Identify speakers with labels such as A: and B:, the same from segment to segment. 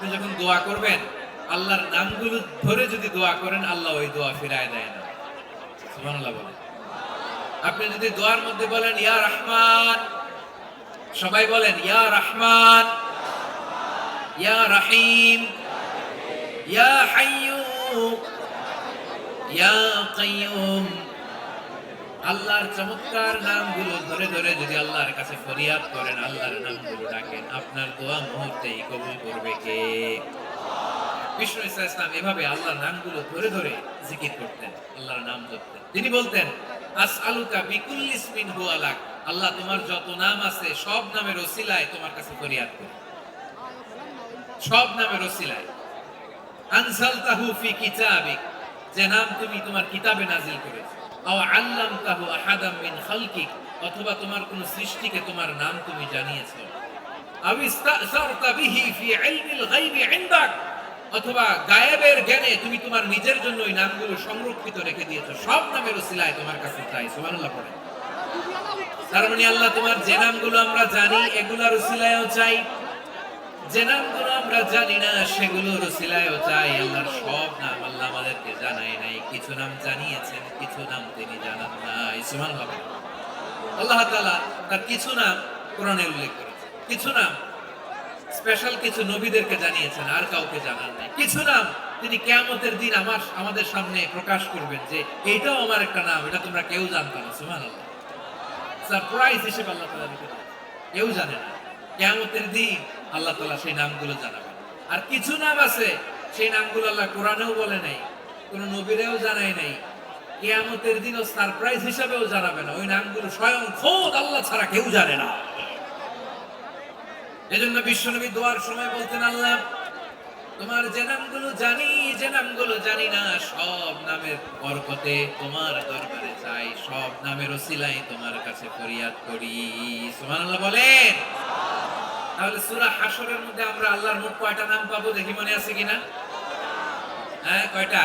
A: আপনি যখন দোয়া করবেন, আল্লাহর নামগুলো ধরে যদি দোয়া করেন, আল্লাহ ওই দোয়া ফিরায় দেয় না। সুবহানাল্লাহ বলেন। আপনি যদি দোয়ার মধ্যে বলেন, ইয়া রহমান, সবাই বলেন, ইয়া রহমান, ইয়া রহিম, ইয়া হাইয়ু ইয়া কাইয়ুম আল্লাহর চমৎকার নামগুলো ধরে ধরে যদি আল্লাহর কাছে ফরিয়াদ করেন, আল্লাহর নামগুলো ডাকেন। আপনার দোয়া মুহূর্তেই কবুল করবে কে? বিষ্ণু ইসা ইসলাম এভাবে আল্লাহর নামগুলো ধরে ধরে জিকির করতেন, আল্লাহর নাম ধরতেন তিনি বলতেন আস আলুকা হুয়ালাক আল্লাহ তোমার যত নাম আছে, সব নামের ওসিলায় তোমার কাছে ফরিয়াদ করি। সব নামের ওসিলায়। আনসালতাহু ফি কিতাবিক। যে নাম তুমি তোমার কিতাবে নাজিল করেছ। আও আল্লামতাহু আহাদাম মিন অথবা তোমার কোন সৃষ্টিকে তোমার নাম তুমি জানিয়েছো। অথবা গায়েবের জ্ঞানে তুমি তোমার নিজের জন্য ওই নামগুলো সংরক্ষিত রেখে দিয়েছ। সব নামের ওসিলায় তোমার কাছে চাই, সুবহানাল্লাহ পড়ে। তার মানে আল্লাহ তোমার যে নামগুলো আমরা জানি, এগুলার ওসিলায়ও চাই। যে নামগুলো আমরা জানি না, সেগুলোর রসিলায়ও চাই, আল্লাহর সব নাম। জানায় নাই, কিছু নাম জানিয়েছেন, কিছু নাম তিনি জানান নাই। সুমান হবে আল্লাহ তাআলা তার কিছু নাম কোরআনে উল্লেখ করেছেন। কিছু নাম স্পেশাল কিছু নবীদেরকে জানিয়েছেন, আর কাউকে জানান নাই। কিছু নাম তিনি কেয়ামতের দিন আমার, আমাদের সামনে প্রকাশ করবেন যে, এইটাও আমার একটা নাম, এটা তোমরা কেউ জানতো না সুমান আল্লাহ সারপ্রাইজ হিসেবে আল্লাহ তাআলা রেখে কেউ জানে না। কেয়ামতের দিন আল্লাহ তালা সেই নামগুলো জানাবেন। আর কিছু নাম আছে, সেই নামগুলো আল্লাহ কোরআনেও বলে নাই। কোন নবীরেও জানাই নাই। কেয়ামতের দিনও সারপ্রাইজ হিসাবেও জানাবে না। ওই নামগুলো স্বয়ং খোদ আল্লাহ ছাড়া কেউ জানে না। এজন্য বিশ্বনবী দোয়ার সময় বলতেন, আল্লাহ, তোমার যে নামগুলো জানি, যে নামগুলো জানি না, সব নামের বরকতে তোমার দরবারে চাই সব নামের ওসিলাই তোমার কাছে ফরিয়াদ করি। সুবহানাল্লাহ বলেন। তাহলে সূরা হাশরের মধ্যে আমরা আল্লাহর মোট কয়টা নাম পাবো দেখি মনে আছে কিনা? হ্যাঁ কয়টা?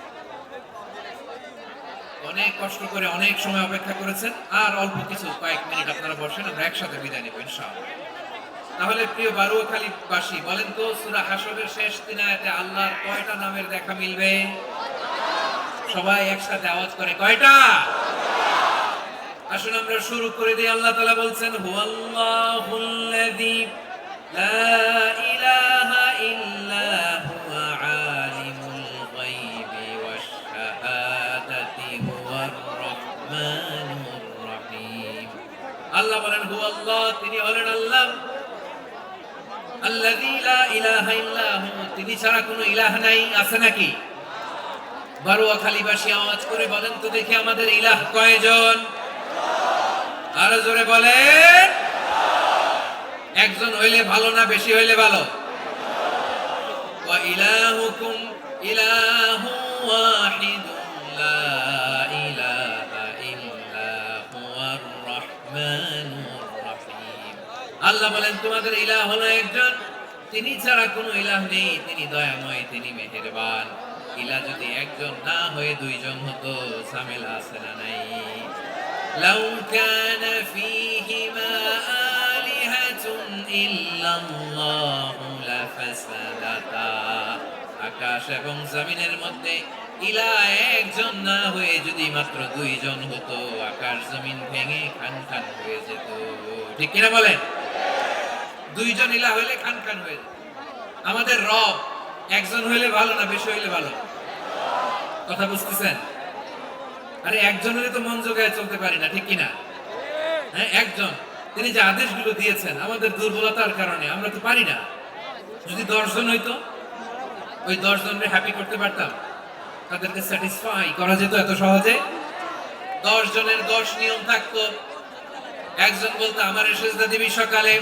A: অনেক কষ্ট করে অনেক সময় অপেক্ষা করেছেন। আর অল্প কিছু কয়েক মিনিট আপনারা বসেন, আমরা একসাথে বিদায় নেব ইনশাআল্লাহ। তাহলে প্রিয় বারুয়াখালী বাসী, বলেন তো, সূরা হাসরের শেষ দিনায়াতে আল্লাহর কয়টা নামের দেখা মিলবে? সবাই একসাথে আওয়াজ করে, কয়টা? আসুন আমরা শুরু করে দিই, আল্লাহ তাআলা বলছেন, হুয়াল্লাহুল্লাযী লা ইলাহা ইল্লা আল্লাহ বলেন হুয়াল্লাহ তিনি হলেন আল্লাহ। তিনি ছাড়া কোনো ইলাহ নাই, আছে নাকি? বারুয়াখালীবাসী আওয়াজ করে বলেন তো দেখি আমাদের ইলাহ কয়জন? আরও জোরে বলেন। একজন হইলে ভালো না বেশি হইলে ভালো? ইলাহুকুম ইলাহু আল্লাহ বলেন, তোমাদের ইলাহ হলো একজন। তিনি ছাড়া কোনো ইলাহ নেই। তিনি দয়াময়, তিনি মেহেরবান। ইলা যদি একজন না হয়ে দুইজন হতো সামেলা আছে না নাই। লাউ কান ফীহিমা আলিহাতুন ইল্লাল্লাহু লাফাসাদাতা আকাশ এবং জমিনের মধ্যে ইলা একজন না হয়ে যদি মাত্র দুইজন হতো, আকাশ জমিন ভেঙে খান খান হয়ে যেত। ঠিক কিনা বলেন? দুইজন ইলা হইলে খান খান হয়ে যেত আমাদের রব একজন হইলে ভালো না বেশি হইলে ভালো? কথা বুঝতেছেন? আরে একজনের তো মন জোগায় চলতে পারি না, ঠিক কিনা? হ্যাঁ একজন। তিনি যে আদেশগুলো দিয়েছেন, আমাদের দুর্বলতার কারণে, আমরা তো পারি না। যদি দশজন হইতো, ওই দশজনকে হ্যাপি করতে পারতাম। তাদেরকে স্যাটিসফাই করা যেত এত সহজে। দশ জনের দশ নিয়ম থাকতো। একজন বলতো, আমার সেজদা দিবি সকালে।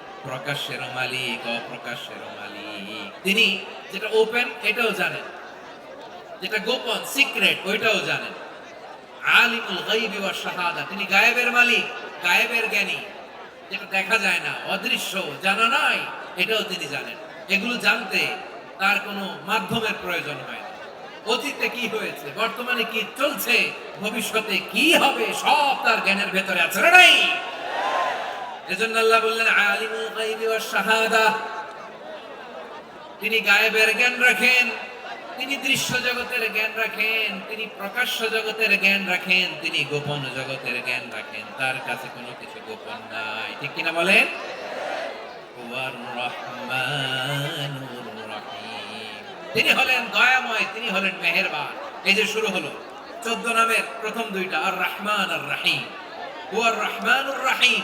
A: প্রকাশের মালিক, অপ্রকাশের মালিক। তিনি যেটা ওপেন এটাও জানেন। যেটা গোপন সিক্রেট ওইটাও জানেন। আলিমুল গায়বি ওয়াশ শাহাদা, তিনি গায়েবের মালিক, গায়েবের জ্ঞানী। যেটা দেখা যায় না, অদৃশ্য, জানা নাই, এটাও তিনি জানেন। এগুলো জানতে তার কোনো মাধ্যমের প্রয়োজন হয় অতীতে কি হয়েছে, বর্তমানে কি চলছে, ভবিষ্যতে কি হবে, সব তার জ্ঞানের ভেতরে আছে নাই? এজন্য আল্লাহ বললেন, আলিমুল গায়বি ওয়াশ শাহাদা। তিনি গায়েবের জ্ঞান রাখেন, তিনি দৃশ্য জগতের জ্ঞান রাখেন, তিনি প্রকাশ্য জগতের জ্ঞান রাখেন, তিনি গোপন জগতের জ্ঞান রাখেন। তার কাছে কোনো কিছু গোপন নাই। ঠিক কিনা বলেন। তিনি হলেন দয়াময়, তিনি হলেন মেহেরবান। এই যে শুরু হলো, চোদ্দ নামের প্রথম দুইটা, আর রহমান আর রাহিম। হুয়ার রহমানুর রাহিম।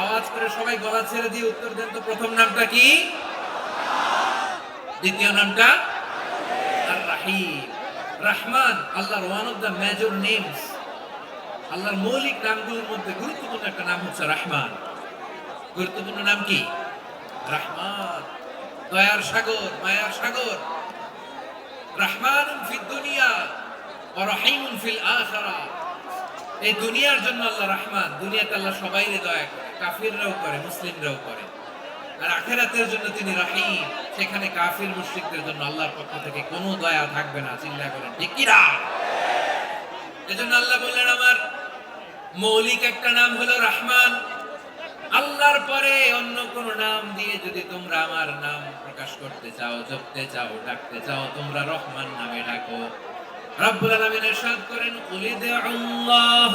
A: আওয়াজ করে সবাই গলা ছেড়ে দিয়ে উত্তর দেন তো প্রথম নামটা কি? দ্বিতীয় নামটা? আর রাহিম রহমান, আল্লাহর one of the major names আল্লাহর মৌলিক নামগুলোর মধ্যে গুরুত্বপূর্ণ একটা নাম হচ্ছে রাহমান। গুরুত্বপূর্ণ নাম কি? রাহমান। দয়ার সাগর, মায়ার সাগর। রহমান ফিল দুনিয়া ও রহিমুন ফিল আখিরা। এই দুনিয়ার জন্য আল্লাহ রাহমান, দুনিয়াতে আল্লাহ সবাইরে দয়া করে। কাফিররাও করে, মুসলিমরাও করে। আর আখেরাতের জন্য তিনি রাহিম। সেখানে কাফির মুশরিকদের জন্য আল্লাহর পক্ষ থেকে কোনো দয়া থাকবে না চিল্লা করেন, ঠিক এজন্য আল্লাহ বললেন, আমার মৌলিক একটা নাম হলো রহমান। আল্লাহর পরে অন্য কোন নাম দিয়ে যদি তোমরা আমার নাম প্রকাশ করতে চাও, জপতে চাও, ডাকতে চাও, তোমরা রহমান নামে ডাকো। রব্বুল আলামিন ইরশাদ করেন কুলিদু আল্লাহ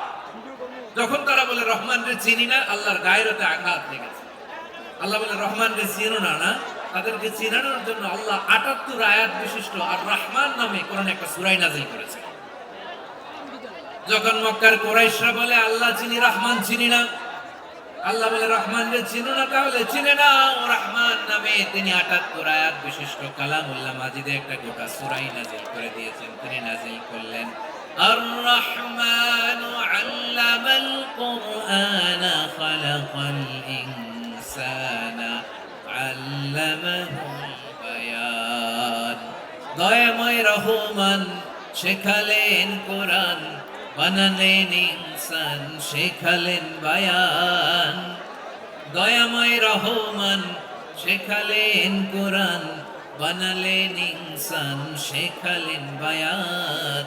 A: যখন তারা বলে রহমান রে চিনি না, আল্লাহর গায়েরতে আঘাত লেগেছে। আল্লাহ বলে রহমান রে চিনো না না? তাদেরকে চিনানোর জন্য আল্লাহ আটাত্তর আয়াত বিশিষ্ট আর রহমান নামে কোরআন একটা সুরাই নাজিল করেছে। যখন মক্কার কোরাইশরা বলে, আল্লাহ চিনি, রহমান চিনি না। আল্লাহ বলে রহমান রে চিনো না, তাহলে চিনে না ও রহমান নামে তিনি আটাত্তর আয়াত বিশিষ্ট কালাম উল্লাহ মাজিদে একটা গোটা সুরাই নাজিল করে দিয়েছেন। তিনি নাজিল করলেন আর রহমান القرآن خلق الإنسان علمه البيان দয়াময় রহমান শেখালেন কোরআন বানালেন ইনসান শেখালেন বায়ান দয়াময় রহমান শেখালেন কোরআন বানালেন ইনসান শেখালেন বায়ান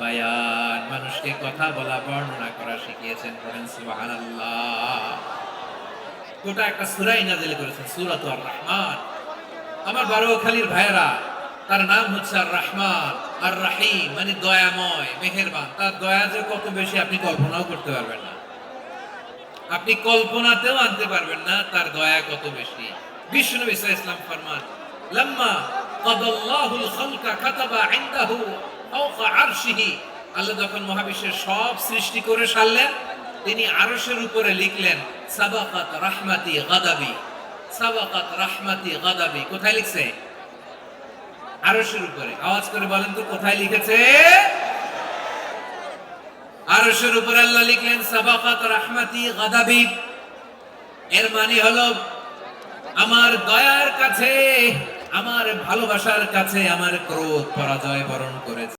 A: বায়ান। মানুষকে কথা বলা, বর্ণনা করা শিখিয়েছেন বলেন গোটা একটা সূরাই নাজিল করেছেন আর রহমান আমার বারোখালীর ভাইয়েরা, তার নাম হচ্ছে আর রহমান আর রাহিম মানে দয়াময়, মেহেরবান। তার দয়া যে কত বেশি, আপনি কল্পনাও করতে পারবেন না। আপনি কল্পনাতেও আনতে পারবেন না, তার দয়া কত বেশি। বিষ্ণু ইসা ইসলাম ফরমান, লাম্মা কদাল্লাহুল আল্লাহ যখন মহাবিশ্বের সব সৃষ্টি করে সারলেন, তিনি উপরে লিখলেন, সাবাকাত রাহমাতি গাদাবি, সাবাকাত রাহমাতি গাদাবি। কোথায় লিখছে? উপরে। আওয়াজ করে বলেন তো, কোথায় লিখেছে? আরশের উপরে আল্লাহ লিখলেন, সাবাকাত রাহমাতি গাদাবি। এর মানে হলো, আমার দয়ার কাছে, আমার ভালোবাসার কাছে আমার ক্রোধ পরাজয় বরণ করেছে।